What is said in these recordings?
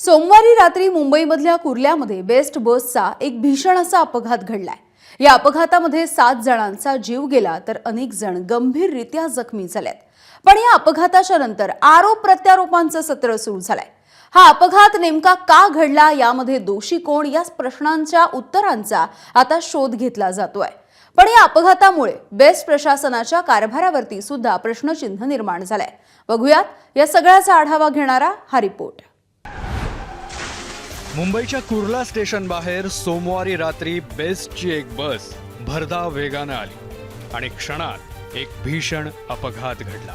सोमवारी रात्री मुंबईमधल्या कुर्ल्यामध्ये बेस्ट बसचा एक भीषण असा अपघात घडलाय. या अपघातामध्ये सात जणांचा जीव गेला तर अनेक जण गंभीररित्या जखमी झाल्यात पण या अपघाताच्या नंतर आरोप प्रत्यारोपांचं सत्र सुरू झालंय. हा अपघात नेमका का घडला यामध्ये दोषी कोण? या प्रश्नांच्या उत्तरांचा आता शोध घेतला जातोय. पण या अपघातामुळे बेस्ट प्रशासनाच्या कारभारावरती सुद्धा प्रश्नचिन्ह निर्माण झालंय. बघूयात या सगळ्याचा आढावा घेणारा हा रिपोर्ट. मुंबईच्या कुर्ला स्टेशन बाहेर सोमवारी रात्री बेस्टची एक बस भरधाव वेगानं आली आणि क्षणात एक भीषण अपघात घडला.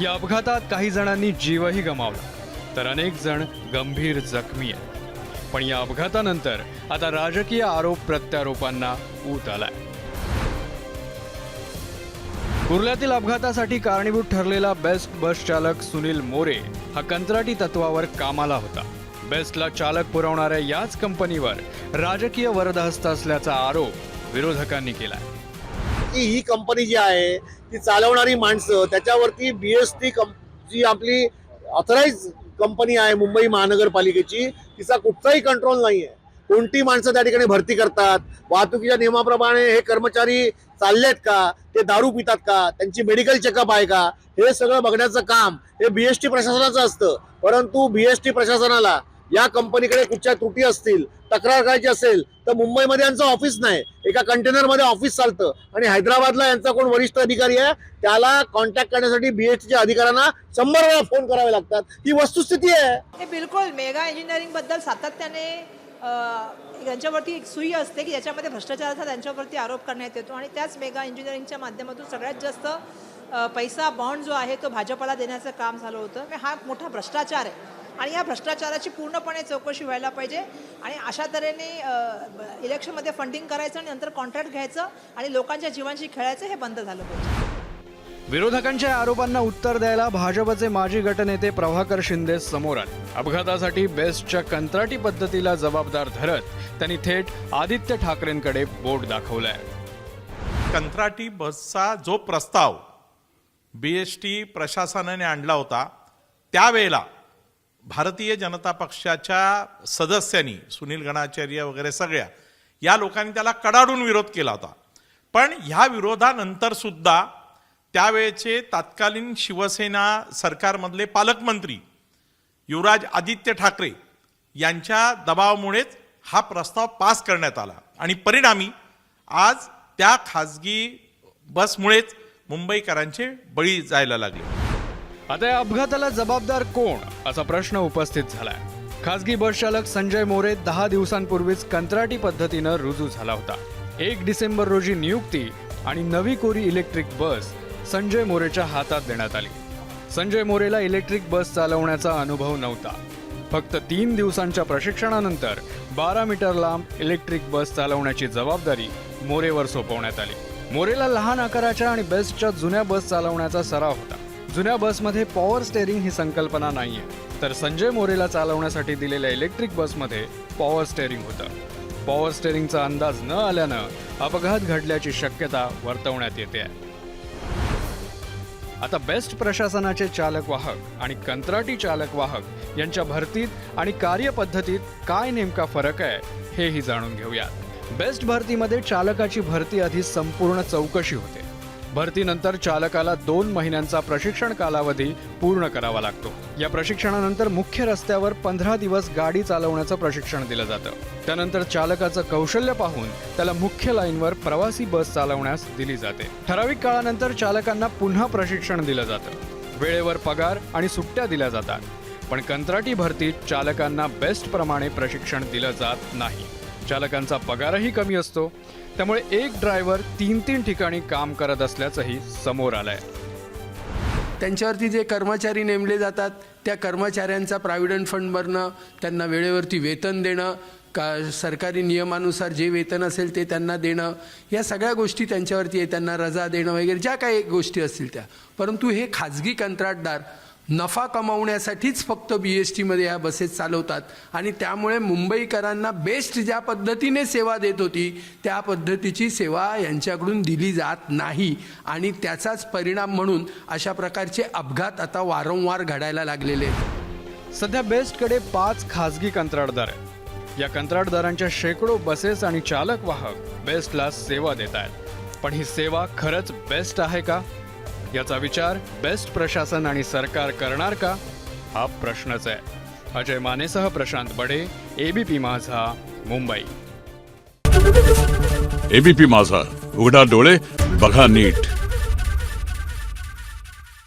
या अपघातात काही जणांनी जीवही गमावला तर अनेक जण गंभीर जखमी आहेत. पण या अपघातानंतर आता राजकीय आरोप प्रत्यारोपांना ऊत आलाय. कुर्ल्यातील अपघातासाठी कारणीभूत ठरलेला बेस्ट बस चालक सुनील मोरे हा कंत्राटी तत्वावर कामाला होता. बेस्टला चालक पुरवणाऱ्या याच कंपनीवर राजकीय वरदहस्त असल्याचा आरोप विरोधकांनी केलाय. की ही कंपनी जी आहे ती चालवणारी माणसं त्याच्यावरती बी एस टी जी आपली ऑथराईज कंपनी आहे मुंबई महानगरपालिकेची तिचा कुठचाही कंट्रोल नाही आहे कोणती माणसं त्या ठिकाणी भरती करतात? वाहतुकीच्या नियमाप्रमाणे हे कर्मचारी चाललेत का? ते दारू पितात का? त्यांची मेडिकल चेकअप आहे का? हे सगळं बघण्याचं काम हे बीएसटी प्रशासनाचं असतं. परंतु बीएसटी प्रशासनाला या कंपनीकडे कुठच्या त्रुटी असतील तक्रार करायची असेल तर मुंबईमध्ये यांचं ऑफिस नाही. एका कंटेनरमध्ये ऑफिस चालतं. आणि हैदराबादला यांचा कोण वरिष्ठ अधिकारी आहे त्याला कॉन्टॅक्ट करण्यासाठी बीएसटीच्या अधिकाऱ्यांना शंभर वेळा फोन करावे लागतात. ही वस्तुस्थिती आहे. हे बिलकुल मेगा इंजिनिअरिंगबद्दल सातत्याने यांच्यावरती एक सुई असते की याच्यामध्ये भ्रष्टाचाराचा त्यांच्यावरती आरोप करण्यात येतो. आणि त्याच मेगा इंजिनिअरिंगच्या माध्यमातून सगळ्यात जास्त पैसा बॉन्ड जो आहे तो भाजपला देण्याचं काम झालं होतं. म्हणजे हा मोठा भ्रष्टाचार आहे. आणि या भ्रष्टाचाराची पूर्णपणे चौकशी व्हायला पाहिजे. आणि अशा तऱ्हेने ब- इलेक्शनमध्ये फंडिंग करायचं आणि नंतर कॉन्ट्रॅक्ट घ्यायचं आणि लोकांच्या जीवांशी खेळायचं हे बंद झालं पाहिजे. विरोधकांच्या आरोपांना उत्तर द्यायला भाजपचे माजी गटनेते प्रभाकर शिंदे समोर आले अपघातासाठी बेस्टच्या कंत्राटी पद्धतीला जबाबदार धरत त्यांनी थेट आदित्य ठाकरेंकडे बोट दाखवलंय. कंत्राटी बसचा जो प्रस्ताव बी एस टी प्रशासनाने आणला होता त्यावेळेला भारतीय जनता पक्षाच्या सदस्यांनी सुनील गणाचार्य वगैरे सगळ्या या लोकांनी त्याला कडाडून विरोध केला होता. पण ह्या विरोधानंतर सुद्धा त्यावेळेचे तत्कालीन शिवसेना सरकारमधले पालकमंत्री युवराज आदित्य ठाकरे यांच्या दबावामुळेच हा प्रस्ताव पास करण्यात आला. आणि परिणामी आज त्या खाजगी बसमुळेच मुंबईकरांचे बळी जायला लागले. आता या अपघाताला जबाबदार कोण? असा प्रश्न उपस्थित झालाय. खासगी बस चालक संजय मोरे दहा दिवसांपूर्वीच कंत्राटी पद्धतीनं रुजू झाला होता. एक डिसेंबर रोजी नियुक्ती आणि नवी कोरी इलेक्ट्रिक बस संजय मोरेच्या हातात देण्यात आली. संजय मोरेला इलेक्ट्रिक बस चालवण्याचा अनुभव नव्हता. फक्त तीन दिवसांच्या प्रशिक्षणानंतर बारा मीटर लांब इलेक्ट्रिक बस चालवण्याची जबाबदारी मोरेवर सोपवण्यात आली. मोरेला लहान आकाराच्या आणि बेस्टच्या जुन्या बस चालवण्याचा सराव होता. जुन्या बसमध्ये पॉवर स्टेअरिंग ही संकल्पना नाहीये. तर संजय मोरेला चालवण्यासाठी दिलेल्या इलेक्ट्रिक बसमध्ये पॉवर स्टेअरिंग होतं. पॉवर स्टेअरिंगचा अंदाज न आल्यानं अपघात घडल्याची शक्यता वर्तवण्यात येते आहे. आता बेस्ट प्रशासनाचे चालक वाहक आणि कंत्राटी चालक वाहक यांच्या भरतीत आणि कार्यपद्धतीत काय नेमका फरक आहे हेही जाणून घेऊयात. बेस्ट भरतीमध्ये चालकाची भरती आधी संपूर्ण चौकशी होते. भरतीनंतर चालकाला दोन महिन्यांचा प्रशिक्षण कालावधी पूर्ण करावा लागतो. या प्रशिक्षणानंतर मुख्य रस्त्यावर पंधरा दिवस गाडी चालवण्याचं प्रशिक्षण दिलं जातं. त्यानंतर चालकाचं कौशल्य पाहून त्याला मुख्य लाईनवर प्रवासी बस चालवण्यास दिली जाते. ठराविक काळानंतर चालकांना पुन्हा प्रशिक्षण दिलं जातं. वेळेवर पगार आणि सुट्ट्या दिल्या जातात. पण कंत्राटी भरतीत चालकांना बेस्टप्रमाणे प्रशिक्षण दिलं जात नाही. चालकांचा पगारही कमी असतो. त्यामुळे एक ड्रायव्हर तीन तीन ठिकाणी काम करत असल्याचंही समोर आलंय. त्यांच्यावरती जे कर्मचारी नेमले जातात त्या कर्मचाऱ्यांचा प्रॉविडंट फंड भरणं त्यांना वेळेवरती वेतन देणं का सरकारी नियमानुसार जे वेतन असेल ते त्यांना देणं या सगळ्या गोष्टी त्यांच्यावरती आहे. त्यांना रजा देणं वगैरे ज्या काही गोष्टी असतील त्या. परंतु हे खाजगी कंत्राटदार नफा कमावण्यासाठीच फक्त बी एस टीमध्ये ह्या बसेस चालवतात. आणि त्यामुळे मुंबईकरांना बेस्ट ज्या पद्धतीने सेवा देत होती त्या पद्धतीची सेवा यांच्याकडून दिली जात नाही. आणि त्याचाच परिणाम म्हणून अशा प्रकारचे अपघात आता वारंवार घडायला लागलेले आहेत. सध्या बेस्टकडे पाच खासगी कंत्राटदार आहेत. या कंत्राटदारांच्या शेकडो बसेस आणि चालक वाहक बेस्टला सेवा देत आहेत. पण ही सेवा खरंच बेस्ट आहे का? याचा विचार बेस्ट प्रशासन आणि सरकार करणार का? हा प्रश्नच आहे. अजय मानेसह प्रशांत बडे एबीपी माझा मुंबई. एबीपी माझा. उघडा डोळे बघा नीट.